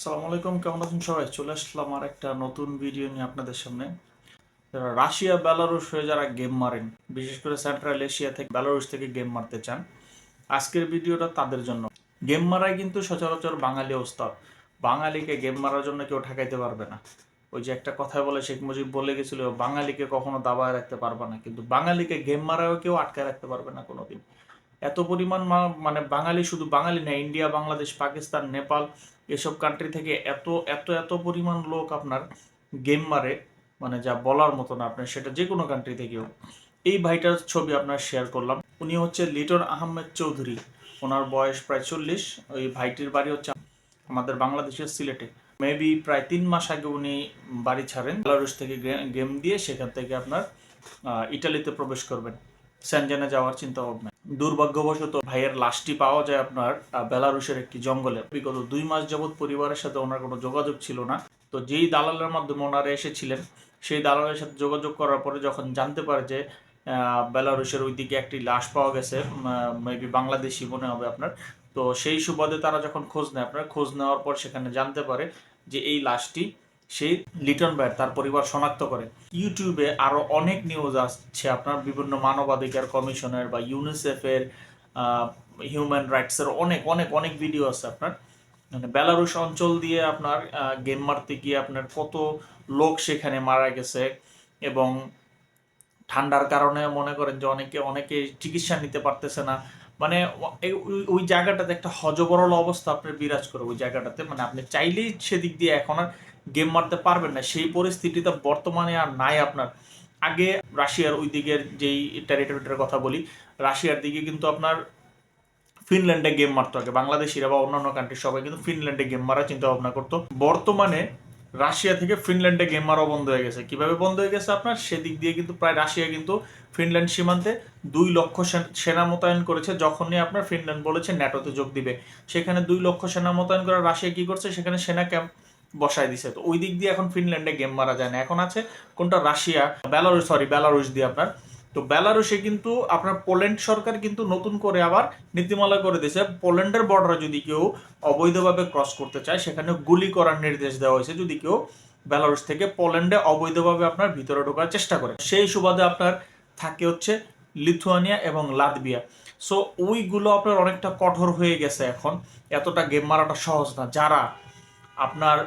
আসসালামু আলাইকুম, কেমন আছেন সবাই? চলে আসলাম আর একটা নতুন ভিডিও নিয়ে আপনাদের সামনে। যারা রাশিয়া, বেলারুশ হয়ে যারা গেম মারেন, বিশেষ করে সেন্ট্রাল এশিয়া থেকে, বেলারুশ থেকে গেম মারতে চান, আজকের ভিডিওটা তাদের জন্য। গেম মারাই কিন্তু সচরাচর বাঙালি ওস্তাদ বাঙালিকে গেম মারার জন্য কেউ ঠেকাইতে পারবে না। ওই যে একটা কথা বলে শেখ মুজিব, বলে গেছিল, বাঙালিকে কখনো দাবায় রাখতে পারবে না। কিন্তু বাঙালিকে গেম মারাও কেউ আটকায় রাখতে পারবে না কোনোদিন। এত পরিমাণ মানে বাঙালি শুধু বাঙালি না, ইন্ডিয়া, বাংলাদেশ, পাকিস্তান, নেপাল এসব কান্ট্রি থেকে এত এত এত পরিমাণ লোক আপনার গেম মারে মানে যা বলার মতো না আপনার, সেটা যে কোনো কান্ট্রি থেকেও। এই ভাইটার ছবি আপনার শেয়ার করলাম। উনি হচ্ছে লিটন আহমেদ চৌধুরী। ওনার বয়স প্রায় চল্লিশ। ওই ভাইটির বাড়ি হচ্ছে আমাদের বাংলাদেশের সিলেটে। মেবি প্রায় তিন মাস আগে উনি বাড়ি ছাড়েন। বেলারুশ থেকে গেম দিয়ে সেখান থেকে আপনার ইটালিতে প্রবেশ করবেন। স্যানজেনে যাওয়ার চিন্তা ভাবনা দুর্ভাগ্যবশত ভাইয়ের লাশটি পাওয়া যায় আপনার বেলারুশের একটি জঙ্গলে। বিগত দুই মাস যাবৎ পরিবারের সাথে ওনার কোনো যোগাযোগ ছিল না। তো যেই দালালের মাধ্যমে ওনারা এসেছিলেন, সেই দালালের সাথে যোগাযোগ করার পরে যখন জানতে পারে যে বেলারুশের ওইদিকে একটি লাশ পাওয়া গেছে মেবি বাংলাদেশি মনে হবে আপনার, তো সেই সুবাদে তারা যখন খোঁজ নেয় আপনার, খোঁজ নেওয়ার পর সেখানে জানতে পারে যে এই লাশটি সেই লিটন ভাইয়ের তার পরিবার শনাক্ত করে। ইউটিউবে আরও অনেক নিউজ আসছে আপনার বিভিন্ন মানবাধিকার কমিশনের বা ইউনিসেফের হিউম্যান রাইটসের অনেক অনেক অনেক ভিডিও আছে আপনার। মানে বেলারুশ অঞ্চল দিয়ে আপনার গেম মারতে গিয়ে আপনার কত লোক সেখানে মারা গেছে এবং ঠান্ডার কারণে মনে করেন যে অনেকে অনেকে চিকিৎসা নিতে পারতেছে না। মানে ওই জায়গাটাতে একটা হজবরল অবস্থা আপনার বিরাজ করে, ওই জায়গাটাতে। মানে আপনি চাইলেই সেদিক দিয়ে এখন আর গেম মারতে পারবেন না, সেই পরিস্থিতিটা বর্তমানে আর নাই আপনার। আগে রাশিয়ার ওই দিকের যেই টেরিটরিটার কথা বলি, রাশিয়ার দিকে কিন্তু আপনার ফিনল্যান্ডে গেম মারতো আগে। বাংলাদেশিরা বা অন্যান্য কান্ট্রি সবাই কিন্তু ফিনল্যান্ডে গেম মারার চিন্তা ভাবনা করতো। বর্তমানে রাশিয়া থেকে ফিনল্যান্ডে গেম মারাও বন্ধ হয়ে গেছে। কীভাবে বন্ধ হয়ে গেছে আপনার? সেদিক দিয়ে কিন্তু প্রায় রাশিয়া কিন্তু ফিনল্যান্ড সীমান্তে দুই লক্ষ সেন- সেনা মোতায়েন করেছে, যখনই আপনার ফিনল্যান্ড বলেছে ন্যাটোতে যোগ দিবে। সেখানে দুই লক্ষ সেনা মোতায়েন করে রাশিয়া কি করছে? সেখানে সেনা ক্যাম্প বসায় দিছে। তো ওই দিক দিয়ে এখন ফিনল্যান্ডে গেম মারা যায় না। এখন আছে কোনটা? রাশিয়া, বেলারুশ সরি বেলারুশ দিয়ে আপনার। তো বেলারুশে কিন্তু আপনার পোল্যান্ড সরকার কিন্তু নতুন করে আবার নীতিমালা করে দিয়েছে, পোল্যান্ডের বর্ডারে যদি কেউ অবৈধভাবে ক্রস করতে চায়, সেখানে গুলি করার নির্দেশ দেওয়া হয়েছে। যদি কেউ বেলারুশ থেকে পোল্যান্ডে অবৈধভাবে আপনার ভিতরে ঢোকার চেষ্টা করে, সেই সুবাদে আপনার থাকে হচ্ছে লিথুয়ানিয়া এবং লাতবিয়া সো ওইগুলো আপনার অনেকটা কঠোর হয়ে গেছে এখন। এতটা গেম মারাটা সহজ না। যারা আপনার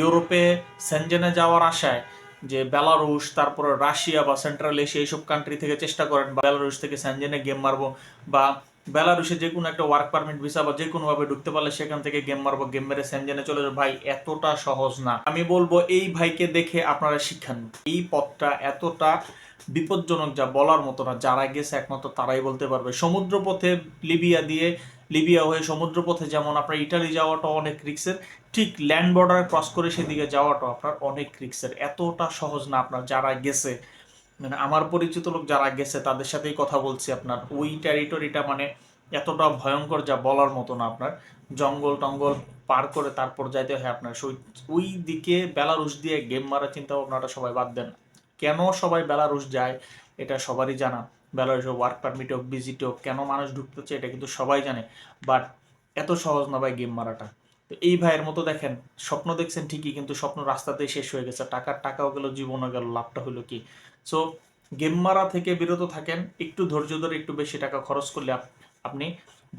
ইউরোপে সেনজেনে যাওয়ার আশায় যে বেলারুশ, তারপরে রাশিয়া বা সেন্ট্রাল এশিয়া এইসব কান্ট্রি থেকে চেষ্টা করেন বেলারুশ থেকে সেনজেনে গেম মারবো বা বেলারুশে যে কোনো একটা ওয়ার্ক পারমিট ভিসা বা যে কোনোভাবে ঢুকতে পারলে সেখান থেকে গেম মারবো গেম মেরে সেনজেনে চলে যাব। ভাই, এতটা সহজ না। আমি বলব, এই ভাইকে দেখে আপনারা শিক্ষা নিন। এই পথটা এতটা বিপজ্জনক যা বলার মতো না। যারা গেছে একমাত্র তারাই বলতে পারবে। সমুদ্রপথে লিবিয়া দিয়ে, লিবিয়া হয়ে সমুদ্রপথে যেমন আপনার ইটালি যাওয়াটা অনেক রিক্সের ঠিক ল্যান্ড বর্ডার ক্রস করে সেদিকে যাওয়াটা আপনার অনেক রিক্সের এতটা সহজ না আপনার, যারা গেছে। মানে আমার পরিচিত লোক যারা গেছে, তাদের সাথেই কথা বলছি আপনার। ওই টেরিটরিটা মানে এতটা ভয়ঙ্কর যা বলার মতো না আপনার। জঙ্গল টঙ্গল পার করে তারপর যাইতে হয় আপনার। ওই দিকে বেলারুশ দিয়ে গেম মারার চিন্তা ভাবনাটা সবাই বাদ দেন। কেন সবাই বেলারুশ যায়, এটা সবারই জানা। বেলারুশে ওয়ার্ক পারমিট হোক ভিজিট হোক, কেন মানুষ ঢুকতেছে, এটা কিন্তু সবাই জানে। বাট এত সহজ না ভাই গেম মারাটা। এই ভাইয়ের মতো দেখেন, স্বপ্ন দেখছেন ঠিকই, কিন্তু স্বপ্ন রাস্তাতেই শেষ হয়ে গেছে। টাকার টাকাও গেল, জীবনও গেল, লাভটা হলো কি? সো গেম মারা থেকে বিরত থাকেন, একটু ধৈর্য ধরে একটু বেশি টাকা খরচ করলে আপনি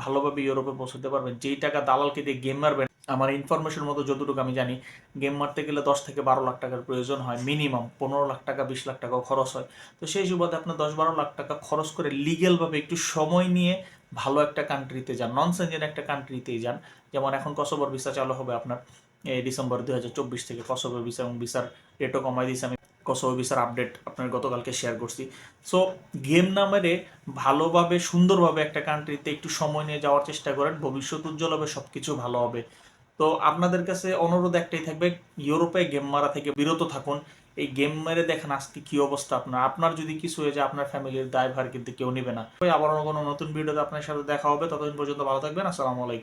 ভালোভাবে ইউরোপে পৌঁছতে পারবেন। যেই টাকা দালালকে দিয়ে গেম মারবেন, আমার ইনফরমেশন মতো যতটুকু আমি জানি, গেম মারতে গেলে দশ থেকে বারো লাখ টাকার প্রয়োজন হয় মিনিমাম পনেরো লাখ টাকা, বিশ লাখ টাকাও খরচ হয়। তো সেই সুবাদে আপনার দশ বারো লাখ টাকা খরচ করে লিগেলভাবে একটু সময় নিয়ে ভালো একটা কান্ট্রিতে যান নন সেঞ্জেন একটা কান্ট্রিতেই যান। যেমন এখন কসোবর ভিসা চালু হবে আপনার ডিসেম্বর দুই হাজার চব্বিশ থেকে কসোবর ভিসা এবং ভিসার রেটও কমাই দিয়েছে। আমি কসোবর ভিসার আপডেট আপনার গতকালকে শেয়ার করছি। সো গেম না মেরে ভালোভাবে, সুন্দরভাবে একটা কান্ট্রিতে একটু সময় নিয়ে যাওয়ার চেষ্টা করেন। ভবিষ্যৎ উজ্জ্বল হবে সব কিছু ভালো হবে। তো আপনাদের কাছে অনুরোধ একটাই থাকবে, ইউরোপে গেম মারা থেকে বিরত থাকুন। এই গেম মেরে দেখেন আজকে কি অবস্থা আপনার। আপনার যদি কিছু হয়ে যায়, আপনার ফ্যামিলির দায়ভার কিন্তু কেউ নেবে না। আবার কোনো নতুন ভিডিওতে আপনার সাথে দেখা হবে। ততদিন পর্যন্ত ভালো থাকবেন। আসসালামু আলাইকুম।